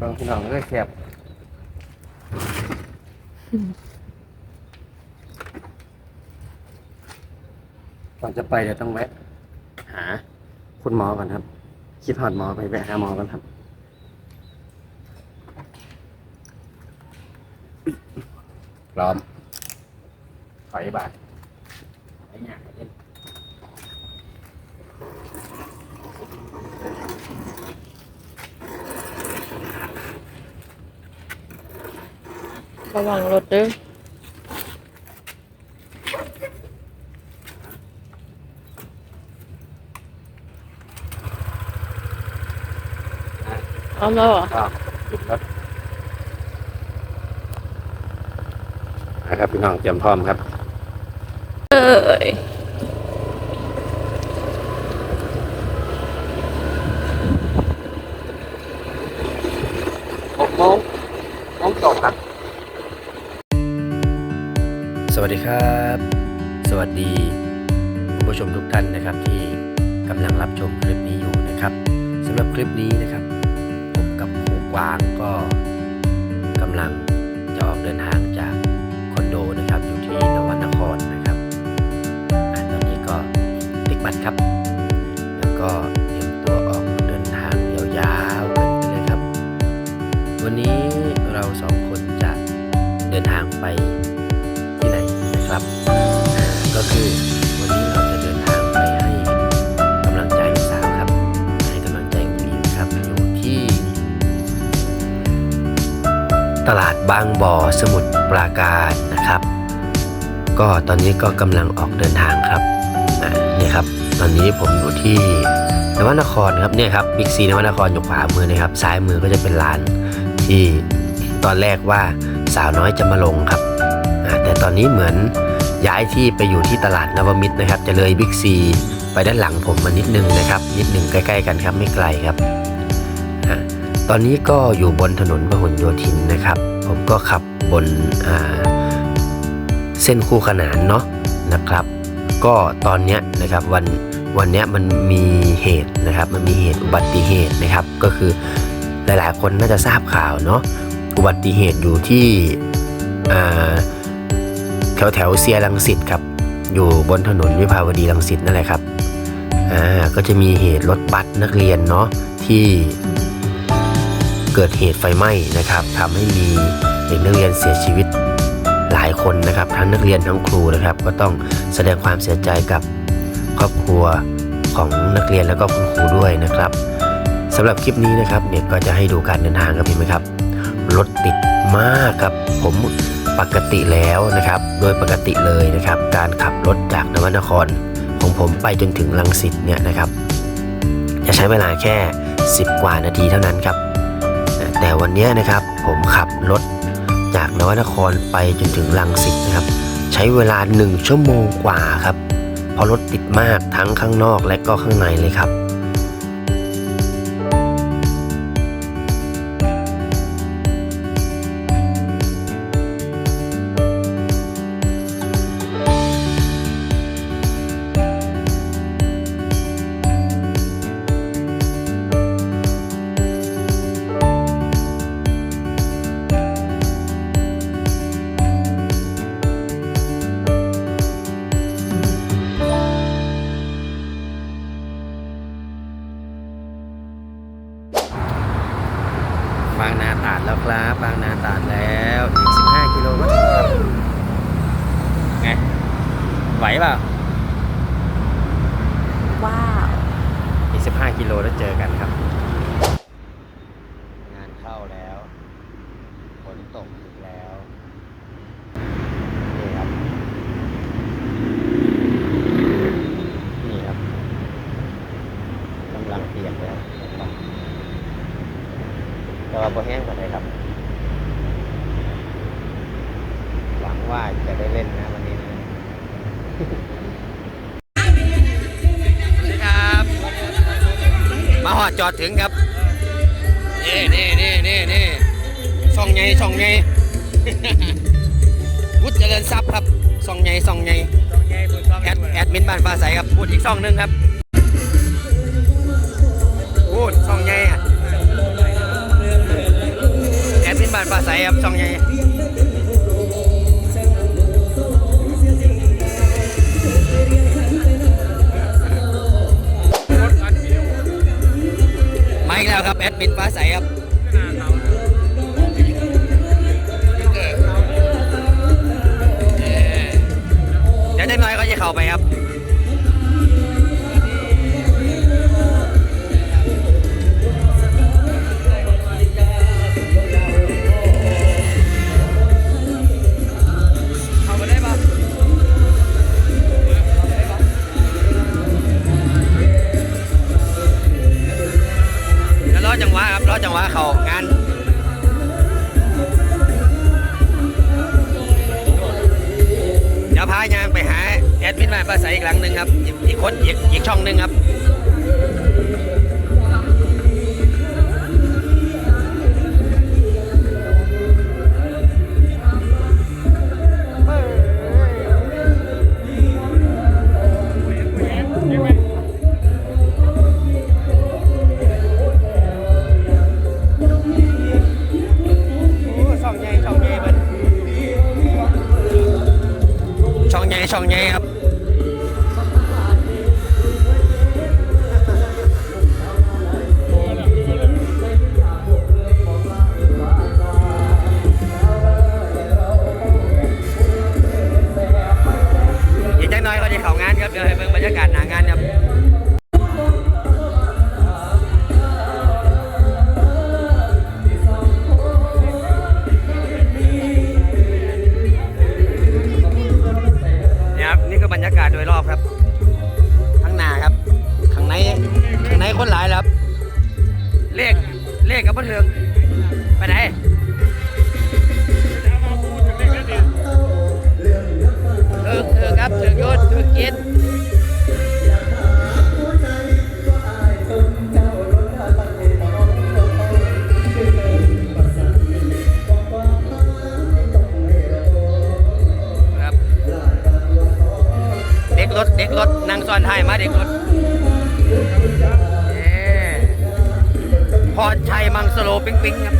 บางพี่น้องก็แคบก่อนจะไปเดี๋ยวต้องแวะ หา คุณหมอก่อนครับ คิดหอดหมอไปแวะหาหมอก่อนครับพร้อมถอยบาทไปหยาเล่น ระวังรถเด้อเอาแล้วเหรอก็หยุดรถนะครับพี่น้องเตรียมพร้อมครับ เอ้ยหกโมงโมงจบครับส วัสดีครับ สวัสดีคุณผู้ชมทุกท่านนะครับที่กำลังรับชมคลิปนี้อยู่นะครับสำหรับคลิปนี้นะครับ ผมกับครูกวางก็กำลังจะออกเดินทางจากคอนโดนะครับอยู่ที่นวนครนะครับอะตอนนี้ก็ติดบัตรครับ แล้วก็เตรียมตัวออกเดินทางยาวๆกันไปเลยครับ วันนี้เราสองคนจะเดินทาง ตลาดบางบ่อสมุทรปราการนะครับ ก็ตอนนี้ก็กำลังออกเดินทางครับนี่ครับ ตอนนี้ผมอยู่ที่นวนครครับเนี่ยครับบิ๊กซีนวนครอยู่ขวามือนะครับ ซ้ายมือก็จะเป็นร้านที่ตอนแรกว่าสาวน้อยจะมาลงครับแต่ตอนนี้เหมือนย้ายที่ไปอยู่ที่ตลาดนวมิตรนะครับ จะเลยบิ๊กซีไปด้านหลังผมมานิดนึงนะครับ นิดนึงใกล้ ๆ กันครับไม่ไกลครับ ตอนนี้ก็อยู่บนถนนพหลโยธินนะครับ ผมก็ขับบนเส้นคู่ขนานเนาะนะครับ ก็ตอนนี้นะครับวันวันนี้มันมีเหตุนะครับ มันมีเหตุอุบัติเหตุนะครับ ก็คือหลายๆ คนน่าจะทราบข่าวเนาะอุบัติเหตุอยู่ที่แถวแถวเซียรังสิตครับอยู่บนถนนวิภาวดีรังสิตนั่นแหละครับอ่าก็จะมีเหตุรถบัสนักเรียนเนาะที่ เกิดเหตุไฟไหม้นะครับทำให้มีเด็กนักเรียนเสียชีวิตหลายคนนะครับ ทั้งนักเรียนทั้งครูนะครับ ก็ต้องแสดงความเสียใจกับครอบครัวของนักเรียนแล้วก็คุณครูด้วยนะครับสำหรับคลิปนี้นะครับเนี่ยก็จะให้ดูการเดินทางครับเห็นไหมครับรถติดมากครับผมปกติแล้วนะครับ โดยปกติเลยนะครับ การขับรถจากนวนคร ของผมไปจนถึงลังสิตเนี่ยนะครับ จะใช้เวลาแค่ 10 กว่านาทีเท่านั้นครับ แต่วันนี้นะครับผมขับรถจากนวนครไปจนถึงลังสิตนะครับ ใช้เวลา 1 ชั่วโมงกว่าครับ เพราะรถติดมากทั้งข้างนอกและก็ข้างในเลยครับ บางนาตราดแล้วครับ บางนาตราดแล้วอีก15กิโลเมตรครับไงไหวเปล่าว้าวอีก15กิโลแล้วเจอกันครับ ดจอดถึงครับนี่นี่นี่นี่นี่ช่องไงช่องไงวุฒิเจริญทรัพย์ครับช่องไงช่องไงแอดแอดมินบ้านฟ้าใสครับพูดอีกช่องนึงครับพูดช่องไงอะแอดมินบ้านฟ้าใสครับช่องไง แล้วครับแอดมินฟ้าใสครับเดี๋ยวจะน้อยก็จะเข้าไปครับ แอดมินมาประสาอีกหลังหนึ่งครับอีกอีกคนอีกอีกช่องหนึ่งครับ บรรยากาศโดยรอบครับข้างหน้าครับข้างในข้างในคนหลายครับ เลขเลขกับบันเทิง รถนั่งซ้อนท้ายมาเด็กรถพรชัยมังสโลปิ๊งปิ๊งครับ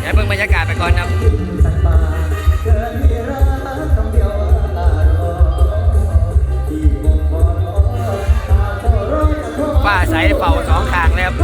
เดี๋ยวเบิ่งบรรยากาศไปก่อนครับฝ้าใสเป่าสองขางเลยครับ